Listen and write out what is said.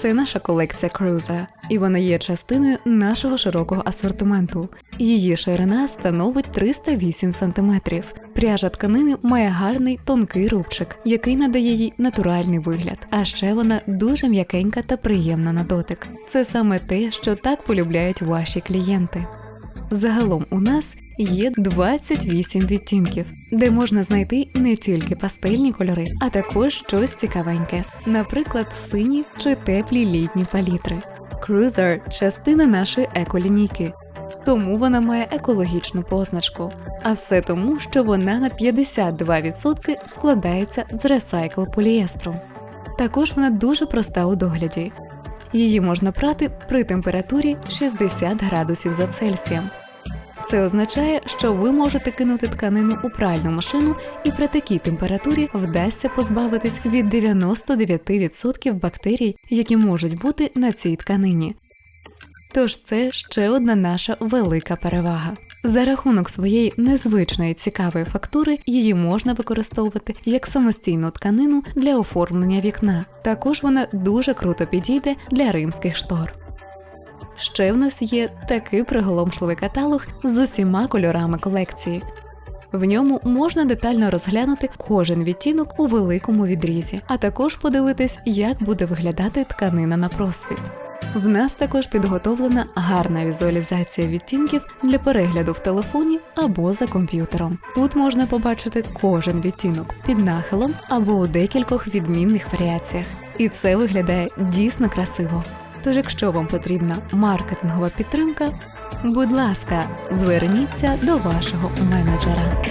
Це наша колекція Cruiser, і вона є частиною нашого широкого асортименту. Її ширина становить 308 см. Пряжа тканини має гарний тонкий рубчик, який надає їй натуральний вигляд. А ще вона дуже м'якенька та приємна на дотик. Це саме те, що так полюбляють ваші клієнти. Загалом у нас є 28 відтінків, де можна знайти не тільки пастельні кольори, а також щось цікавеньке, наприклад, сині чи теплі літні палітри. Cruiser – частина нашої еколінійки, тому вона має екологічну позначку. А все тому, що вона на 52% складається з ресайкл поліестру. Також вона дуже проста у догляді. Її можна прати при температурі 60 градусів за Цельсієм. Це означає, що ви можете кинути тканину у пральну машину, і при такій температурі вдасться позбавитись від 99% бактерій, які можуть бути на цій тканині. Тож це ще одна наша велика перевага. За рахунок своєї незвичної цікавої фактури її можна використовувати як самостійну тканину для оформлення вікна. Також вона дуже круто підійде для римських штор. Ще в нас є такий приголомшливий каталог з усіма кольорами колекції. В ньому можна детально розглянути кожен відтінок у великому відрізі, а також подивитись, як буде виглядати тканина на просвіт. В нас також підготовлена гарна візуалізація відтінків для перегляду в телефоні або за комп'ютером. Тут можна побачити кожен відтінок під нахилом або у декількох відмінних варіаціях. І це виглядає дійсно красиво. Тож, якщо вам потрібна маркетингова підтримка, будь ласка, зверніться до вашого менеджера.